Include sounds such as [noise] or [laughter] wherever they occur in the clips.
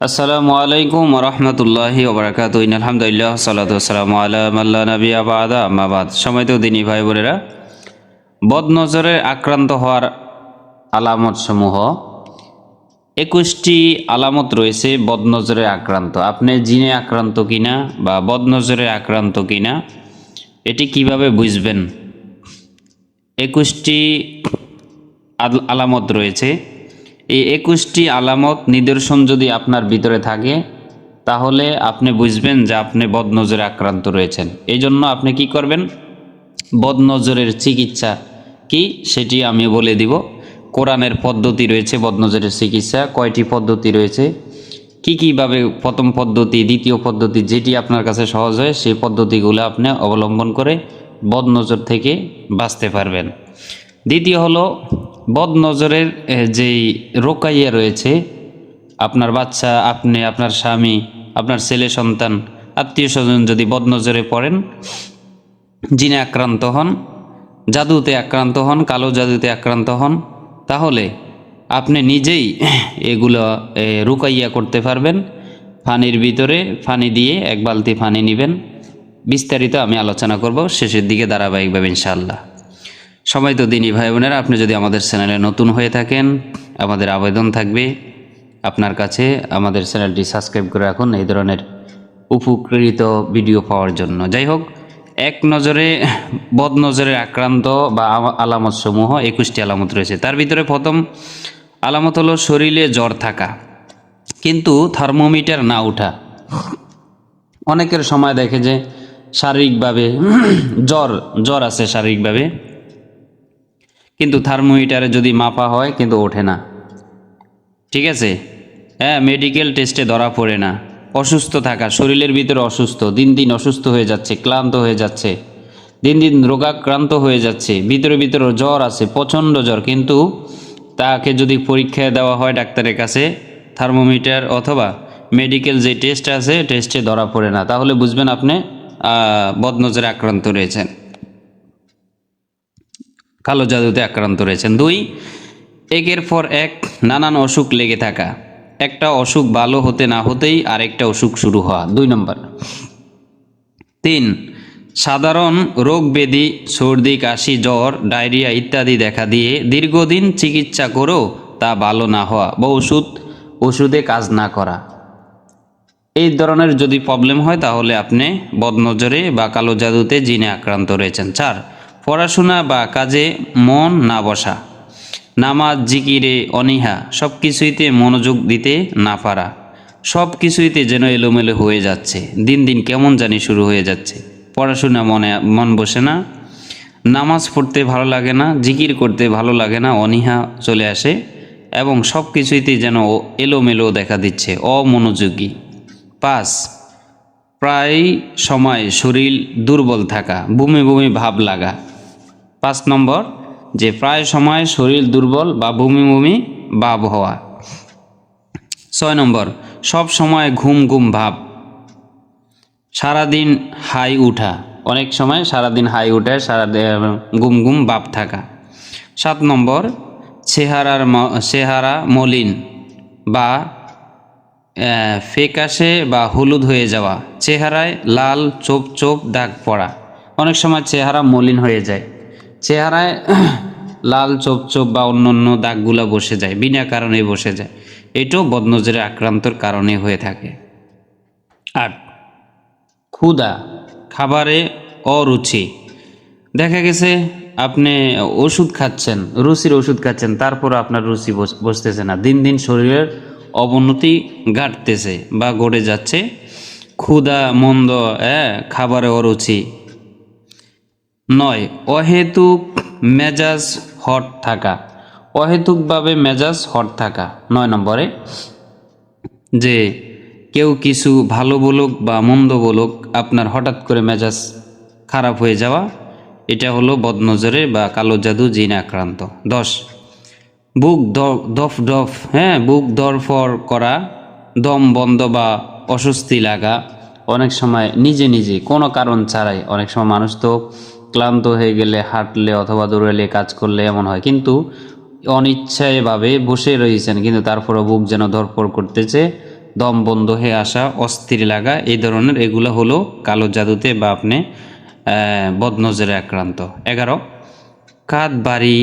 আসসালামু আলাইকুম রহমতুল্লাহি ওবরাকাত আলহামদুলিল্লাহ, সালাত আসসালামু আল্লাহ নবী আবাদা আমাবাদ সময় তো দিনী ভাই বোনেরা, বদনজরে আক্রান্ত হওয়ার আলামত সমূহ একুশটি আলামত রয়েছে বদনজরে আক্রান্ত। আপনি জিনে আক্রান্ত কিনা বা বদনজরে আক্রান্ত কিনা, এটি কীভাবে বুঝবেন? একুশটি আল- আলামত রয়েছে। এই একুশটি আলামত নিদর্শন যদি আপনার ভিতরে থাকে, তাহলে আপনি বুঝবেন যে আপনি বদনজরে আক্রান্ত রয়েছেন। এই জন্য আপনি কি করবেন? বদনজরের চিকিৎসা কি সেটি আমি বলে দিব। কোরআনের পদ্ধতি রয়েছে বদনজরের চিকিৎসা। কয়টি পদ্ধতি রয়েছে? কি কীভাবে প্রথম পদ্ধতি, দ্বিতীয় পদ্ধতি যেটি আপনার কাছে সহজ হয়, সেই পদ্ধতিগুলো আপনি অবলম্বন করে বদনজর থেকে বাঁচতে পারবেন। দ্বিতীয় হলো বদনজরের যেই রোকাইয়া রয়েছে, আপনার বাচ্চা, আপনি, আপনার স্বামী, আপনার ছেলে সন্তান, আত্মীয় স্বজন যদি বদনজরে পড়েন, জিনে আক্রান্ত হন, জাদুতে আক্রান্ত হন, কালো জাদুতে আক্রান্ত হন, তাহলে আপনি নিজেই এগুলো রুকাইয়া করতে পারবেন। ফানির ভিতরে ফানি দিয়ে এক বালতি ফানি নেবেন। বিস্তারিত আমি আলোচনা করব শেষের দিকে ধারাবাহিকভাবে ইনশাআল্লাহ। সবাই তো দিনই ভাই বোনেরা, আপনি যদি আমাদের চ্যানেলে নতুন হয়ে থাকেন, আমাদের আবেদন থাকবে। আপনার কাছে আমাদের চ্যানেলটি সাবস্ক্রাইব করে রাখুন এই ধরনের উপকৃত ভিডিও পাওয়ার জন্য। যাই হোক, এক নজরে, বদ নজরে আক্রান্ত বা আলামত সমূহ, একুশটি আলামত রয়েছে। তার ভিতরে প্রথম আলামত হলো শরীরে জ্বর থাকা। কিন্তু থার্মোমিটার না ওঠা। অনেকের সময় দেখে যে শারীরিকভাবে, জ্বর জ্বর আছে শারীরিকভাবে। কিন্তু থার্মোমিটারে যদি মাপা হয় কিন্তু ওঠে না। ঠিক আছে? হ্যাঁ মেডিকেল টেস্টে ধরা পড়ে না। অসুস্থ থাকা, শরীরের ভিতরে অসুস্থ, দিন দিন অসুস্থ হয়ে যাচ্ছে, ক্লান্ত হয়ে যাচ্ছে, দিন দিন রোগাক্রান্ত হয়ে যাচ্ছে, ভিতরে ভিতরে জ্বর আছে, প্রচণ্ড জ্বর, কিন্তু তাকে যদি পরীক্ষায় দেওয়া হয় ডাক্তারের কাছে, থার্মোমিটার অথবা মেডিকেল যে টেস্ট আছে টেস্টে ধরা পড়ে না। তাহলে বুঝবেন আপনি বদনজরে আক্রান্ত রয়েছেন। কালো জাদুতে আক্রান্ত রয়েছেন। দুই, একের পর এক নানান অসুখ লেগে থাকা। একটা অসুখ ভালো হতে না হতেই আরেকটা অসুখ শুরু হওয়া। দুই নম্বর। তিন, সাধারণ রোগ ব্যাধি, সর্দি, কাশি, জ্বর, ডায়রিয়া ইত্যাদি দেখা দিয়ে দীর্ঘদিন চিকিৎসা করেও তা ভালো না হওয়া বা ওষুধ, ওষুধে কাজ না করা। এই ধরনের যদি প্রবলেম হয় তাহলে আপনি বদনজরে বা কালো জাদুতে জিনে আক্রান্ত রয়েছেন। চার পড়াশোনা বা কাজে মন না বসা, নামাজ, জিকিরে, অনীহা সব কিছুইতে মনোযোগ দিতে না পারা সব কিছুইতে যেন এলোমেলো হয়ে যাচ্ছে, দিন দিন কেমন জানি শুরু হয়ে যাচ্ছে। পড়াশোনা মনে, মন বসে না, নামাজ পড়তে ভালো লাগে না, জিকির করতে ভালো লাগে না, অনীহা চলে আসে এবং সব কিছুইতে যেন এলোমেলো দেখা দিচ্ছে, অমনোযোগী। পাঁচ, প্রায় সময় শরীর দুর্বল থাকা, বমি বমি ভাব লাগা পাঁচ নম্বর, যে প্রায় সময় শরীর দুর্বল বা বমি বমি ভাব হওয়া ছয় নম্বর, সব সময় ঘুম ঘুম ভাব। সারাদিন হাই উঠা। অনেক সময় সারাদিন হাই উঠে সারা ঘুম ঘুম ভাব থাকা। সাত নম্বর, চেহারার চেহারা মলিন বা ফেকাশে বা হলুদ হয়ে যাওয়া। চেহারায় লাল চোপ চোপ দাগ পড়া। অনেক সময় চেহারা মলিন হয়ে যায়। চেহারায় [clears throat] লাল চোপ চোপ বা অন্য অন্য দাগগুলো বসে যায়, বিনা কারণে বসে যায়। এটাও বদনজরে আক্রান্তর কারণে হয়ে থাকে। আট, ক্ষুধা, খাবারে অরুচি। দেখা গেছে আপনি ওষুধ খাচ্ছেন, রুচির ওষুধ খাচ্ছেন তারপর আপনার রুচি বস- বসতেছে না। দিন দিন শরীরের অবনতি ঘাটতেছে বা গড়ে যাচ্ছে। ক্ষুধা, মন্দ হ্যাঁ খাবারে অরুচি। নয়, অহেতুক মেজাজ হট থাকা। অহেতুকভাবে মেজাজ হট থাকা। নয় নম্বরে, যে কেউ কিছু ভালো বলুক বা মন্দ বলুক, আপনার হঠাৎ করে মেজাজ খারাপ হয়ে যাওয়া, এটা হলো বদনজরে বা কালো জাদু জিন আক্রান্ত। দশ, বুক দফ ডফ হ্যাঁ বুক দরফর করা, দম বন্ধ বা অস্বস্তি লাগা, অনেক সময় নিজে নিজে, কোনো কারণ ছাড়াই, অনেক সময় মানুষ তো ক্লান্ত হয়ে গেলে হাঁটলে অথবা দৌড়ালে কাজ করলে এমন হয়। কিন্তু অনিচ্ছায়ভাবে বসে রয়েছেন, কিন্তু তারপরও বুক যেন ধরপড় করতেছে, দম বন্ধ হয়ে আসা, অস্থির লাগা, এই ধরনের এগুলো হলো কালো জাদুতে বা আপনি বদনজরে আক্রান্ত। এগারো, কাঁধ বাড়ি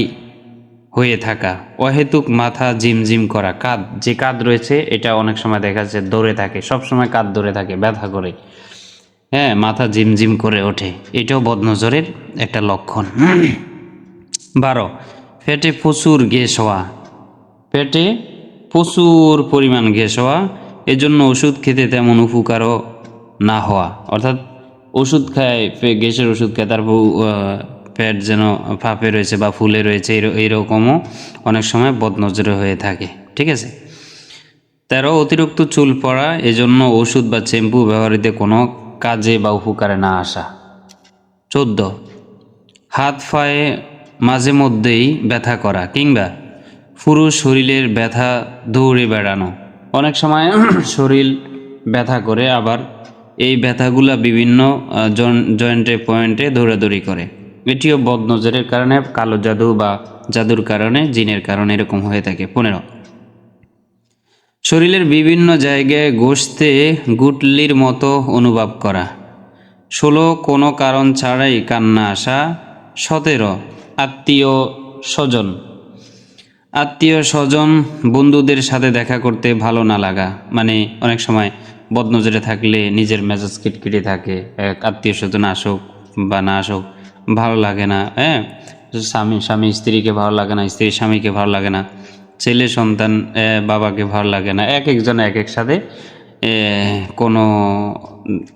হয়ে থাকা, অহেতুক মাথা জিমজিম করা। কাঁধ, যে কাঁধ রয়েছে, এটা অনেক সময় দেখা যাচ্ছে দৌড়ে থাকে, সবসময় কাঁধ দৌড়ে থাকে, ব্যথা করে। হ্যাঁ মাথা জিমজিম করে ওঠে। এটাও বদনজরের একটা লক্ষণ। বারো, পেটে প্রচুর গ্যাস হওয়া। পেটে প্রচুর পরিমাণ গ্যাস হওয়া, এজন্য ওষুধ খেতে তেমন উপকারও না হওয়া। অর্থাৎ ওষুধ খায় গ্যাসের ওষুধ খায়, তারপর পেট যেন ফাঁপে রয়েছে বা ফুলে রয়েছে এইরকমও অনেক সময় বদনজরে হয়ে থাকে। ঠিক আছে? তেরো, অতিরিক্ত চুল পড়া, এজন্য ওষুধ বা শ্যাম্পু ব্যবহৃত কোনো কাজে বা উপকারে না আসা। চোদ্দ। হাত পায়ে মাঝে মধ্যেই ব্যথা করা কিংবা পুরো শরীরের ব্যথা দৌড়ে বেড়ানো। অনেক সময় [clears throat] শরীর ব্যথা করে, আবার এই ব্যথাগুলা বিভিন্ন জয়েন্টে, পয়েন্টে দৌড়াদৌড়ি করে। এটিও বদনজরের কারণে, কালো জাদু বা জাদুর কারণে, জিনের কারণে এরকম হয়ে থাকে। পনেরো। শরীরের বিভিন্ন জায়গায় গোশতে গুটলির মতো অনুভব করা। ষোলো কোনো কারণ ছাড়াই কান্না আসা। সতেরো, আত্মীয় স্বজন। আত্মীয় স্বজন বন্ধুদের সাথে দেখা করতে ভালো না লাগা। মানে অনেক সময় বদনজরে থাকলে নিজের মেজাজ কিটকিটে থাকে। আত্মীয় স্বজন আসুক বা না আসুক, ভালো লাগে না হ্যাঁ? স্বামী স্বামী স্ত্রীকে ভালো লাগে না স্ত্রী স্বামীকে ভালো লাগে না। ছেলে সন্তান বাবাকে ভালো লাগে না। এক একজন এক এক সাথে কোনো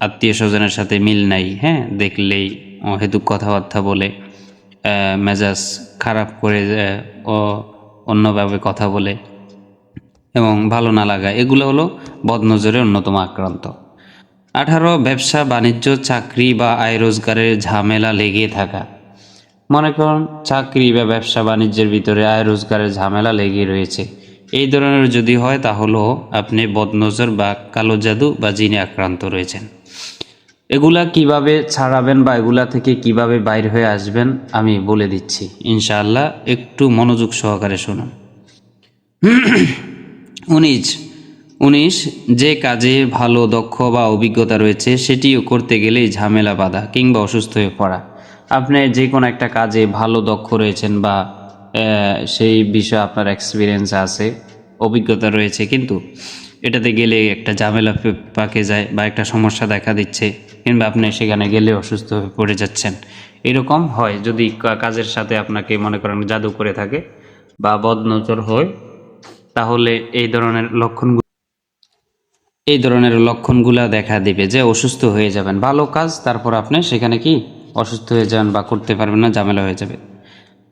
আত্মীয় স্বজনের সাথে মিল নাই হ্যাঁ? দেখলেই অহেতুক কথাবার্তা বলে মেজাজ খারাপ করে ও অন্যভাবে কথা বলে এবং ভালো না লাগা। এগুলো হলো বদনজরের অন্যতম আক্রান্ত। আঠারো, ব্যবসা, বাণিজ্য, চাকরি বা আয় রোজগারের ঝামেলা লেগে থাকা। মনে করুন চাকরি বা ব্যবসা বাণিজ্যের ভিতরে আয় রোজগারের ঝামেলা লেগে রয়েছে। এই ধরনের যদি হয়, তাহলেও আপনি বদনজর বা কালো জাদু বা জিনে আক্রান্ত রয়েছেন। এগুলা কীভাবে ছাড়াবেন বা এগুলা থেকে কীভাবে বাইর হয়ে আসবেন, আমি বলে দিচ্ছি। ইনশাআল্লাহ একটু মনোযোগ সহকারে শুনুন। উনিশ। উনিশ, যে কাজে ভালো, দক্ষ বা অভিজ্ঞতা রয়েছে, সেটিও করতে গেলেই ঝামেলা বাধা কিংবা অসুস্থ হয়ে পড়া। আপনি যে কোনো একটা কাজে ভালো, দক্ষ রয়েছেন বা সেই বিষয়ে আপনার এক্সপিরিয়েন্স আছে, অভিজ্ঞতা রয়েছে, কিন্তু এটাতে গেলে একটা ঝামেলা পাকে যায় বা একটা সমস্যা দেখা দিচ্ছে কিংবা আপনি সেখানে গেলে অসুস্থ হয়ে পড়ে যাচ্ছেন। এরকম হয় যদি কাজের সাথে আপনাকে মনে করেন জাদু করে থাকে বা বদনজর হয়, তাহলে এই ধরনের লক্ষণগুলো এই ধরনের লক্ষণগুলো দেখা দিবে যে অসুস্থ হয়ে যাবেন। ভালো কাজ, তারপর আপনি সেখানে কি অসুস্থ হয়ে যান বা করতে পারবেন না, ঝামেলা হয়ে যাবে।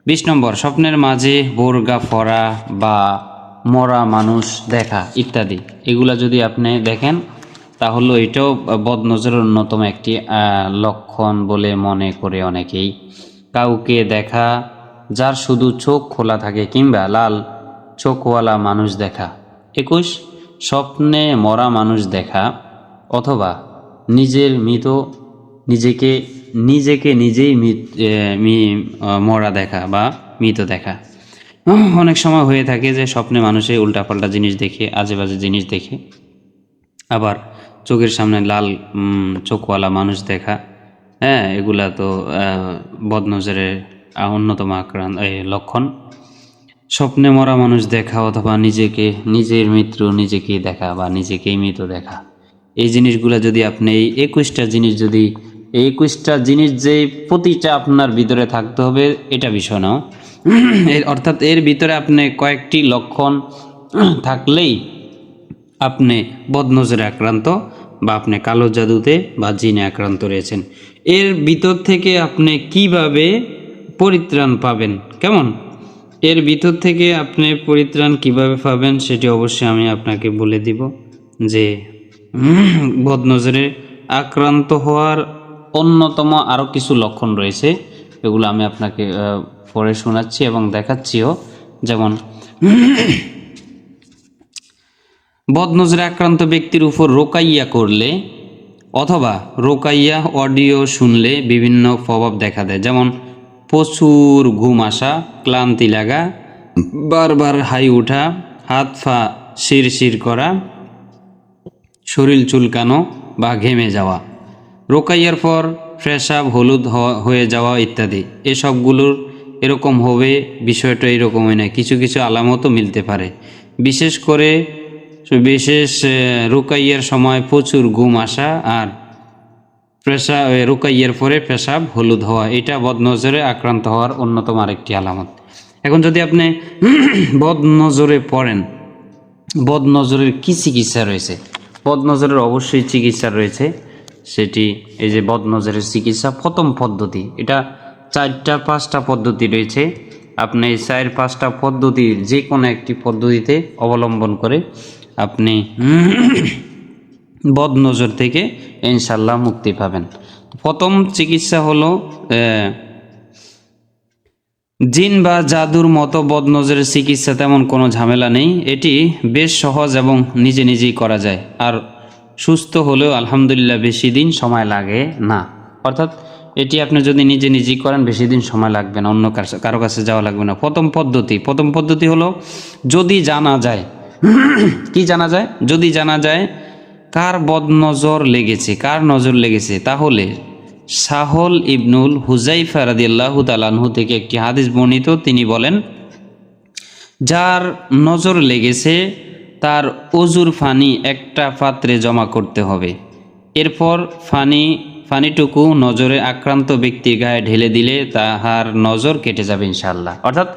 বিশ নম্বর, স্বপ্নের মাঝে বোরগা, ফরা বা মরা মানুষ দেখা ইত্যাদি। এগুলা যদি আপনি দেখেন, তাহলে এটাও বদনজরের অন্যতম একটি লক্ষণ বলে মনে করে অনেকেই। কাউকে দেখা যার শুধু চোখ খোলা থাকে কিংবা লাল চোখওয়ালা মানুষ দেখা। একুশ, স্বপ্নে মরা মানুষ দেখা অথবা নিজের মৃত নিজেকে নিজেকে নিজেই মরা দেখা বা মৃত দেখা। অনেক সময় হয়ে থাকে যে স্বপ্নে মানুষে উল্টাপাল্টা জিনিস দেখে আজে বাজে জিনিস দেখে। আবার চোখের সামনে লাল চোখওয়ালা মানুষ দেখা। হ্যাঁ এগুলা তো বদনজরের অন্যতম আক্রান্ত লক্ষণ। স্বপ্নে মরা মানুষ দেখা অথবা নিজেকে, নিজের মৃত্যু নিজেকেই দেখা বা নিজেকেই মৃত দেখা। এই জিনিসগুলো যদি আপনি, এই একুশটা জিনিস যদি এই একুশটা জিনিস যে প্রতিটা আপনার ভিতরে থাকতে হবে, এটা বিষয় না। এর অর্থাৎ এর ভিতরে আপনি কয়েকটি লক্ষণ থাকলেই আপনি বদনজরে আক্রান্ত বা আপনি কালো জাদুতে বা জিনে আক্রান্ত রয়েছেন। এর ভিতর থেকে আপনি কীভাবে পরিত্রাণ পাবেন? কেমন? এর ভিতর থেকে আপনি পরিত্রাণ কীভাবে পাবেন সেটি অবশ্যই আমি আপনাকে বলে দিব যে বদনজরে আক্রান্ত হওয়ার অন্যতম আরও কিছু লক্ষণ রয়েছে, এগুলো আমি আপনাকে পড়ে শোনাচ্ছি এবং দেখাচ্ছিও। যেমন, বদনজরে আক্রান্ত ব্যক্তির উপর রোকাইয়া করলে অথবা রোকাইয়া অডিও শুনলে বিভিন্ন প্রভাব দেখা দেয়। যেমন, প্রচুর ঘুম আসা, ক্লান্তি লাগা, বারবার হাই ওঠা হাত পা শিরশির করা, শরীর চুলকানো বা ঘেমে যাওয়া। রোকাইয়ার পর ফ্রেশাব, হলুদ হয়ে যাওয়া ইত্যাদি। এসবগুলোর এরকম হবে, বিষয়টা এরকমই নয় কিছু কিছু আলামতও মিলতে পারে। বিশেষ করে, বিশেষ রোকাইয়ার সময় প্রচুর ঘুম আসা আর পেশা রুকাইয়ের পরে পেশাব হলুদ হওয়া, এটা বদনজরে আক্রান্ত হওয়ার অন্যতম আরেকটি আলামত। এখন যদি আপনি [clears throat] বদনজরে পড়েন, বদনজরের কী চিকিৎসা রয়েছে? বদনজরের অবশ্যই চিকিৎসা রয়েছে। সেটি এই যে বদনজরের চিকিৎসা প্রথম পদ্ধতি। এটা চারটা, পাঁচটা পদ্ধতি রয়েছে। আপনি এই চার, পাঁচটা পদ্ধতির যে কোনো একটি পদ্ধতিতে অবলম্বন করে আপনি বদনজর থেকে ইনশাল্লাহ মুক্তি পাবেন। প্রথম চিকিৎসা হলো জিন বা জাদুর মতো বদনজরের চিকিৎসা তেমন কোনো ঝামেলা নেই। এটি বেশ সহজ এবং নিজে নিজেই করা যায়। আর সুস্থ হলেও আলহামদুলিল্লাহ বেশি দিন সময় লাগে না। অর্থাৎ এটি আপনি যদি নিজে নিজেই করেন, বেশি দিন সময় লাগবে না, অন্য কার- কাছে যাওয়া লাগবে না। প্রথম পদ্ধতি প্রথম পদ্ধতি হলো যদি জানা যায়, [clears throat] কি জানা যায়? যদি জানা যায় কার বদনজর লেগেছে, কার নজর লেগেছে, তাহলে সাহল ইবনুল হুজাইফা রাদিয়াল্লাহু তালানহু থেকে একটি হাদিস বর্ণিত। তিনি বলেন, যার নজর লেগেছে তার অজুর ফানি একটা পাত্রে জমা করতে হবে। এরপর ফানি, ফানিটুকু নজরে আক্রান্ত ব্যক্তির গায়ে ঢেলে দিলে তাহার নজর কেটে যাবে ইনশাল্লাহ অর্থাৎ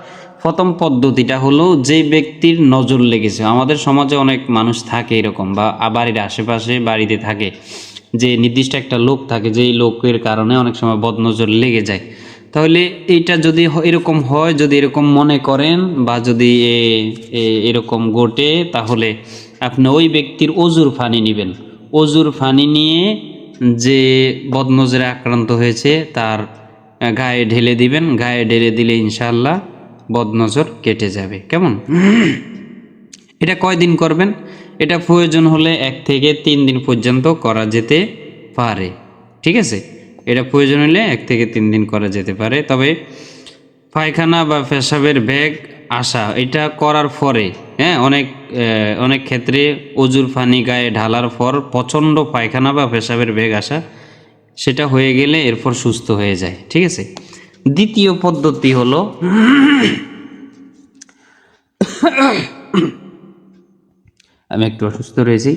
প্রথম পদ্ধতিটা হলো যে ব্যক্তির নজর লেগেছে। আমাদের সমাজে অনেক মানুষ থাকে এরকম বা বাড়ির আশেপাশে বাড়িতে থাকে যে নির্দিষ্ট একটা লোক থাকে যেই লোকের কারণে অনেক সময় বদনজর লেগে যায়। তাহলে এইটা যদি এরকম হয়, যদি এরকম মনে করেন বা যদি এরকম ঘটে, তাহলে আপনি ওই ব্যক্তির অজুর ফানি নেবেন। অজুর ফানি নিয়ে যে বদনজরে আক্রান্ত হয়েছে, তার গায়ে ঢেলে দিবেন। গায়ে ঢেলে দিলে ইনশাল্লাহ বদনজর কেটে যাবে। কেমন? এটা কয়দিন করবেন? এটা প্রয়োজন হলে এক থেকে তিন দিন পর্যন্ত করা যেতে পারে। ঠিক আছে? এটা প্রয়োজন হলে এক থেকে তিন দিন করা যেতে পারে। তবে পায়খানা বা পেশাবের ব্যাগ আসা, এটা করার পরে হ্যাঁ অনেক অনেক ক্ষেত্রে অজুর পানি গায়ে ঢালার পর প্রচণ্ড পায়খানা বা পেশাবের ব্যাগ আসা, সেটা হয়ে গেলে এরপর সুস্থ হয়ে যায়। ঠিক আছে? দ্বিতীয় পদ্ধতি হলো [coughs] আমি একটু অসুস্থ রয়েছি।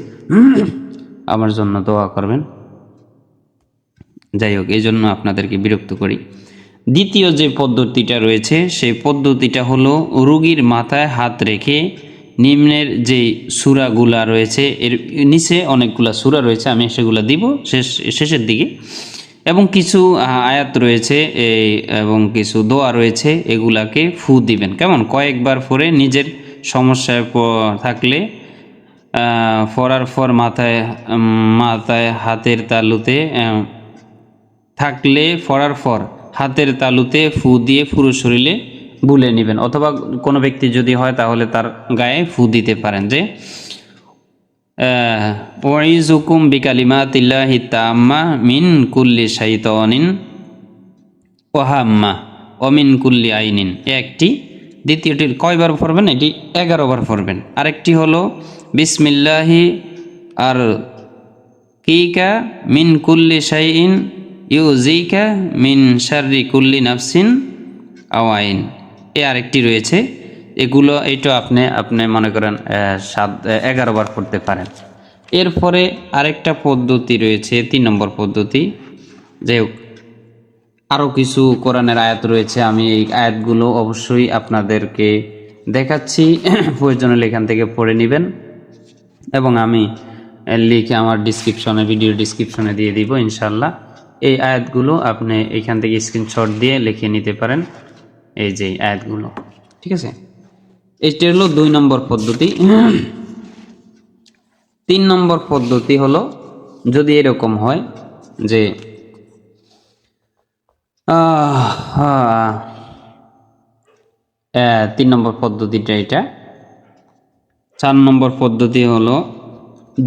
[coughs] আমার জন্য দোয়া করবেন। যাই হোক এই জন্য আপনাদেরকে বিরক্ত করি। দ্বিতীয় যে পদ্ধতিটা রয়েছে, সেই পদ্ধতিটা হলো রুগীর মাথায় হাত রেখে নিম্নের যে সুরাগুলা রয়েছে, এর নিচে অনেকগুলা সুরা রয়েছে, আমি সেগুলো দিব শেষ, শেষের দিকে। এবং কিছু আয়াত রয়েছে এই এবং কিছু দোয়া রয়েছে, এগুলাকে ফু দিবেন। কেমন? কয়েকবার পরে নিজের সমস্যায় থাকলে পরার পর মাথায় মাথায় হাতের তালুতে থাকলে পড়ার পর হাতের তালুতে ফু দিয়ে পুরো শরীরে বুলে নেবেন। অথবা কোনো ব্যক্তি যদি হয় তাহলে তার গায়ে ফু দিতে পারেন যে ওয়াইজুকুম বিকালিমাতিল্লাহি তাম্মা মিন কুল্লি শাইতানিন ওহাম্মা অমিন কুল্লি আইনিন। একটি। দ্বিতীয়টির কয়বার পড়বেন? এটি এগারো বার পড়বেন। আরেকটি হলো, বিসমিল্লাহি আর কিকা মিন কুল্লি শাইইন ইউজিকা মিন শাররি কুল্লি নাফসিন আওয়াইন এ আরেকটি রয়েছে। এগুলো এইটা আপনি আপনি মনে করেন সাত এগারো বার পড়তে পারেন। এরপরে আরেকটা পদ্ধতি রয়েছে, তিন নম্বর পদ্ধতি। যাই হোক আরও কিছু কোরআনের আয়াত রয়েছে, আমি এই আয়াতগুলো অবশ্যই আপনাদেরকে দেখাচ্ছি। [coughs] প্রয়োজন হলে এখান থেকে পড়ে নেবেন। এবং আমি লিখে আমার ডিসক্রিপশনে ভিডিও ডিসক্রিপশনে দিয়ে দিব ইনশাল্লাহ এই আয়াতগুলো আপনি এখান থেকে স্ক্রিনশট দিয়ে লিখে নিতে পারেন, এই যে আয়াতগুলো, ঠিক আছে? এটি হলো দুই নম্বর পদ্ধতি। তিন নম্বর পদ্ধতি হলো, যদি এরকম হয় যে তিন নম্বর পদ্ধতিটা এটা। চার নম্বর পদ্ধতি হলো,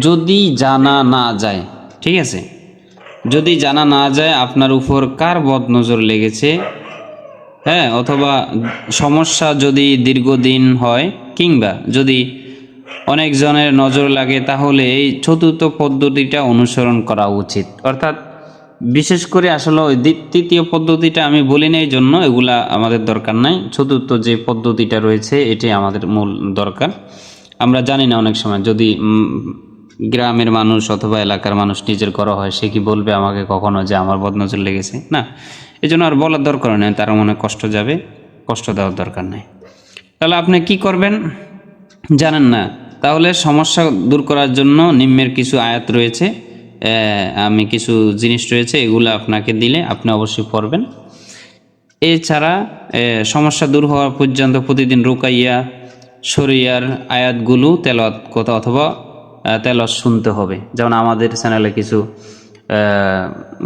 যদি জানা না যায়, ঠিক আছে? যদি জানা না যায় আপনার উপর কার বদনজর লেগেছে? হ্যাঁ অথবা সমস্যা যদি দীর্ঘদিন হয়, কিংবা যদি অনেকজনের নজর লাগে, তাহলে এই চতুর্থ পদ্ধতিটা অনুসরণ করা উচিত। অর্থাৎ বিশেষ করে আসলে ওই তৃতীয় পদ্ধতিটা আমি বলি না এই জন্য এগুলা আমাদের দরকার নাই। চতুর্থ যে পদ্ধতিটা রয়েছে, এটি আমাদের মূল দরকার। আমরা জানি না অনেক সময়, যদি গ্রামের মানুষ অথবা এলাকার মানুষ নিজের করা হয়, সে কি বলবে আমাকে কখনো যে আমার বদনজর লেগেছে? না এই জন্য আর বলার দরকার নেই, তার মনে কষ্ট যাবে, কষ্ট দেওয়ার দরকার নেই। তাহলে আপনি কি করবেন? জানেন না, তাহলে সমস্যা দূর করার জন্য নিম্নের কিছু আয়াত রয়েছে আমি কিছু জিনিস রয়েছে, এগুলো আপনাকে দিলে আপনি অবশ্যই পড়বেন। এছাড়া সমস্যা দূর হওয়া পর্যন্ত প্রতিদিন রুকাইয়া শরিয়ার আয়াতগুলো তেলত কথা অথবা তেলত শুনতে হবে। যেমন আমাদের চ্যানেলে কিছু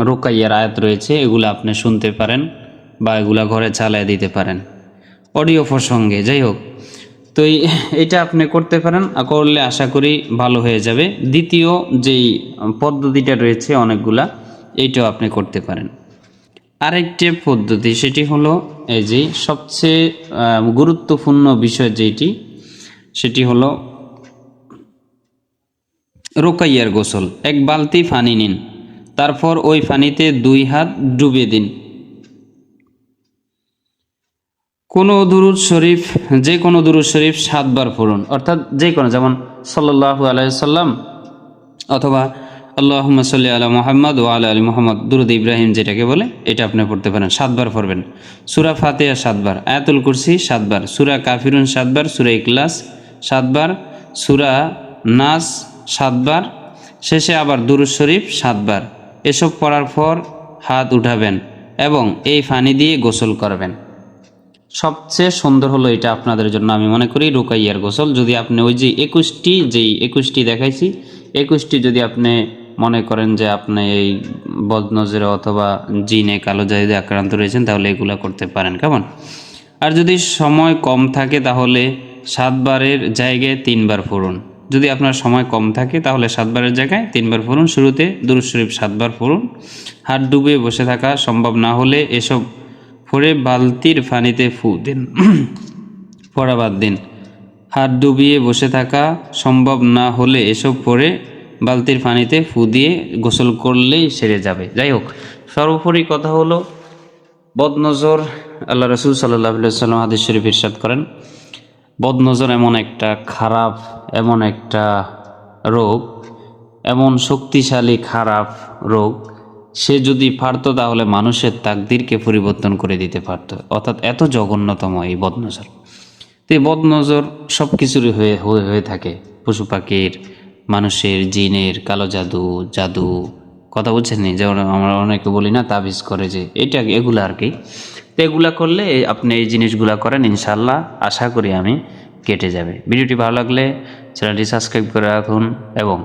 রুকাইয়ার আয়াত রয়েছে, এগুলো আপনি শুনতে পারেন বা এগুলা ঘরে চালায় দিতে পারেন। অডিও প্রসঙ্গে, যাই হোক। তো এটা আপনি করতে পারেন করলে আশা করি ভালো হয়ে যাবে। দ্বিতীয় যেই পদ্ধতিটা রয়েছে অনেকগুলা, এইটাও আপনি করতে পারেন। আরেকটি পদ্ধতি, সেটি হলো এই যে সবচেয়ে গুরুত্বপূর্ণ বিষয় যেটি সেটি হলো রোকাইয়ার গোসল। এক বালতি পানি নিন। তারপর ওই পানিতে দুই হাত ডুবে দিন। কোনো দুরুদ শরীফ, যে কোনো দুরুদ শরীফ সাতবার পড়ুন। অর্থাৎ যে কোনো, যেমন সাল্লাল্লাহু আলাইহি সাল্লাম অথবা আল্লাহ সাল্লি আলা মোহাম্মদ ও আলা আলী মোহাম্মদ, দুরুদ ইব্রাহিম যেটাকে বলে, এটা আপনি পড়তে পারেন। সাতবার পড়বেন। সুরা ফাতেহা সাতবার, আয়াতুল কুরসি সাতবার, সুরা কাফিরুন সাতবার, সুরা ইকলাস সাতবার, সুরা নাস সাতবার, শেষে আবার দুরুদ শরীফ সাতবার। এসব পড়ার পর হাত উঠাবেন এবং এই পানি দিয়ে গোসল করবেন। সবচেয়ে সুন্দর হলো এটা আপনাদের জন্য আমি মনে করি রুকাইয়ার গোসল। যদি আপনি ওই যে একুশটি, যেই একুশটি দেখাইছি, একুশটি যদি আপনি মনে করেন যে আপনি এই বদনজরে অথবা জিনে কালো জাহিদে আক্রান্ত রয়েছেন, তাহলে এগুলো করতে পারেন। কেমন? আর যদি সময় কম থাকে, তাহলে সাতবারের জায়গায় তিনবার ফুরুন যদি আপনার সময় কম থাকে, তাহলে সাতবারের জায়গায় তিনবার পড়ুন। শুরুতে দুরুদ শরীফ সাতবার পড়ুন। হাত ডুবে বসে থাকা সম্ভব না হলে এসব পরে বালতির পানিতে ফু দিন। [clears throat] পড়া বাদ দিন। হাত ডুবিয়ে বসে থাকা সম্ভব না হলে এসব পরে বালতির পানিতে ফু দিয়ে গোসল করলেই সেরে যাবে। যাই হোক, সর্বোপরি কথা হলো, বদনজর আল্লাহ রসুল সাল্লাহ সাল্লাম হাদিস শরীফ ইরশাদ করেন বদনজর এমন একটা খারাপ, এমন একটা রোগ, এমন শক্তিশালী খারাপ রোগ, সে যদি পারতো তাহলে মানুষের তাকদিরকে পরিবর্তন করে দিতে পারতো। অর্থাৎ এত জঘন্যতম এই বদনজর। তো এই বদনজর সব কিছুরই হয়ে হয়ে থাকে। পশু পাখির, মানুষের জিনের, কালো জাদু জাদু। কথা বলছেন নি? যেমন আমরা অনেকে বলি না, তাবিজ করে যে, এটা এগুলো আর কি। এগুলা করলে আপনি এই জিনিসগুলা করেন ইনশাল্লাহ আশা করি আমি কেটে যাবে। ভিডিওটি ভালো লাগলে চ্যানেলটি সাবস্ক্রাইব করে রাখুন এবং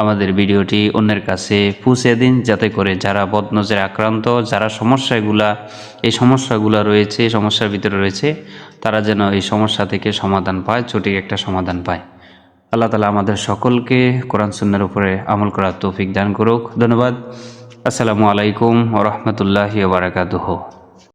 আমাদের ভিডিওটি অন্যের কাছে পৌঁছে দিন, যাতে করে যারা বদনজরে আক্রান্ত, যারা সমস্যাগুলা, এই সমস্যাগুলো রয়েছে সমস্যার ভিতরে রয়েছে, তারা যেন এই সমস্যা থেকে সমাধান পায়, সঠিক একটা সমাধান পায়। আল্লাহ তালা আমাদের সকলকে কোরআন সুন্নার উপরে আমল করার তৌফিক দান করুক। ধন্যবাদ। আসসালামু আলাইকুম ওরহমতুল্লাহি বারাকাতুহ।